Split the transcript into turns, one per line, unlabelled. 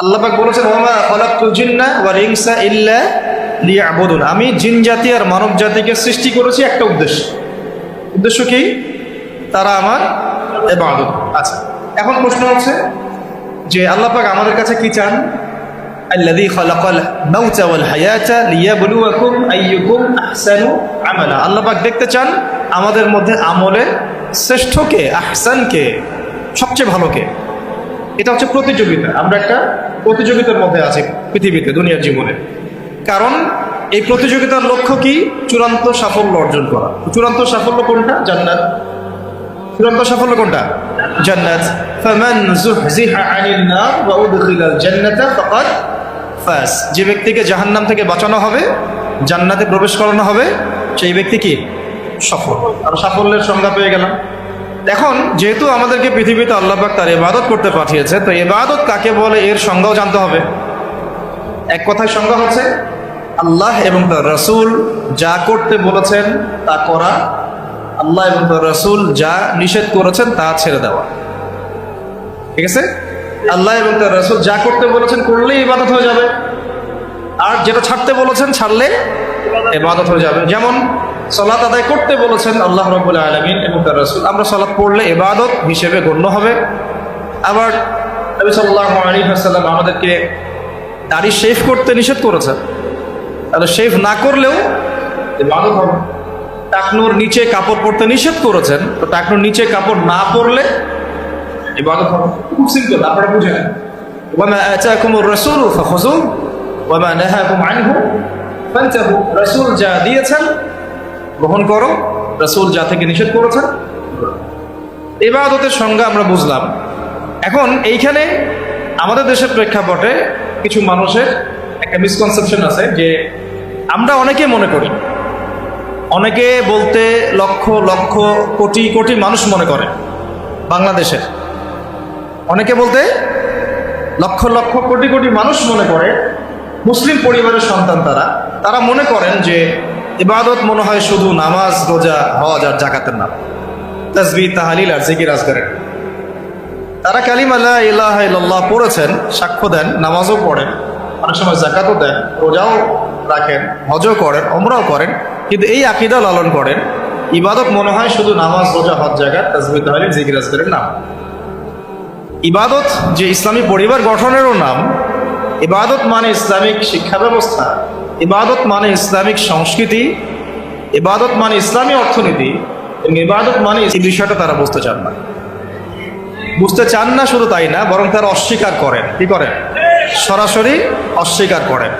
আল্লাহ পাক বলেছেন ওমা খলাকতুল জিন্না ওয়াল ইনসা ইল্লা লিয়াবুদুন। আমি জিন জাতি আর মানব জাতিকে সৃষ্টি করেছি একটা উদ্দেশ্য। উদ্দেশ্য কি? তারা আমার ইবাদত। আচ্ছা এখন প্রশ্ন হচ্ছে যে আল্লাহ পাক আমাদের কাছে কি চান? খালাকাল মাউতা ওয়াল হায়াতা লিয়াবলুয়াকুম আইয়ুকুম আহসানু আমালা। আল্লাহ পাক দেখতে চান আমাদের মধ্যে আমলে শ্রেষ্ঠ কে? আহসান কে? সবচেয়ে ভালো কে? এটা হচ্ছে প্রতিযোগিতা। আমরা একটা প্রতিযোগিতার মধ্যে আছি পৃথিবীতে, দুনিয়ার জীবনে। কারণ এই প্রতিযোগিতার লক্ষ্য কি? চূড়ান্ত সাফল্য অর্জন করা। চূড়ান্ত সাফল্য কোনটা? জান্নাত। চূড়ান্ত সাফল্য কোনটা? জান্নাত। ফামান যুহজিহা আনিন নার ওয়া উদখিলাল জান্নাতা ফাকাদ ফাস। যে ব্যক্তিকে জাহান্নাম থেকে বাঁচানো হবে, জান্নাতে প্রবেশ করানো হবে, সেই ব্যক্তি কি? সফল। আর সাফল্যের সংজ্ঞা পেয়ে গেলাম। এখন যেহেতু আমাদেরকে পৃথিবীতে আল্লাহ পাক তার ইবাদত করতে পাঠিয়েছে, তো ইবাদত কাকে বলে এর সংজ্ঞাও জানতে হবে। এক কথায় সংজ্ঞা হচ্ছে, আল্লাহ এবং তার রসুল যা করতে বলেছেন তা করা, আল্লাহ এবং তার রসুল যা নিষেধ করেছেন তা ছেড়ে দেওয়া। ঠিক আছে? আল্লাহ এবং তার রসুল যা করতে বলেছেন করলেই ইবাদত হয়ে যাবে। আর যেটা ছাড়তে বলেছেন ছাড়লে ইবাদত হয়ে যাবে। যেমন সলাত আদায় করতে বলেছেন আল্লাহ রবুল্লা আলমিন এবং তার রসুল। আমরা সলাৎ পড়লে এবাদত হিসেবে গণ্য হবে। আবার নবী সাল্লাহ আলী হাসাল্লাম আমাদেরকে দাড়ি শেভ করতে নিষেধ করেছেন। তাহলে শেভ না করলেও ইবাদত হবে। টাকনুর নিচে কাপড় পরতে নিষেধ করেছেন। তো টাকনুর নিচে কাপড় না পরলে ইবাদত হবে। খুব সিম্পল, আপনারা বুঝে নেন। ওয়ামা যা দিয়েছেন গ্রহণ করো। রাসূল যা থেকে নিষেধ করেছেন। ইবাদতের সংজ্ঞা আমরা বুঝলাম। এখন এইখানে আমাদের দেশের প্রেক্ষাপটে কিছু মানুষের একটা মিসকনসেপশন আছে যে আমরা অনেকে মনে করি। অনেকে বলতে লক্ষ লক্ষ, কোটি কোটি মানুষ মনে করে বাংলাদেশের। অনেকে বলতে লক্ষ লক্ষ, কোটি কোটি মানুষ মনে করে। মুসলিম পরিবারের সন্তান তারা তারা মনে করেন যে ইবাদত মনে হয় শুধু নামাজ, রোজা, হজ আর জাকাতের নাম তাজবি, তাহালিল আর জিকির আজগারের। তারা কালিম আল্লাহ ইলাহ ইল্লাল্লাহ পড়েছেন, সাক্ষ্য দেন, নামাজও পড়েন, অনেক সময় জাকাতও দেন, রোজাও রাখেন, হজও করেন অমরাও করেন, কিন্তু এই আকিদা লালন করেন, ইবাদত মনে হয় শুধু নামাজ, রোজা, হজ জাকাত তাজবি, তাহালিল, জিকির আজগারের নাম। ইবাদত যে ইসলামী পরিবার গঠনেরও নাম, ইবাদত মানে ইসলামিক শিক্ষা ব্যবস্থা। ইবাদত মানে ইসলামিক সংস্কৃতি, ইবাদত মানে ইসলামী অর্থনীতি, এবং ইবাদত মানে এই বিষয়টা তারা বুঝতে চান না। বুঝতে চান না শুধু তাই না, বরং তারা অস্বীকার করেন। কি করেন? সরাসরি অস্বীকার করেন।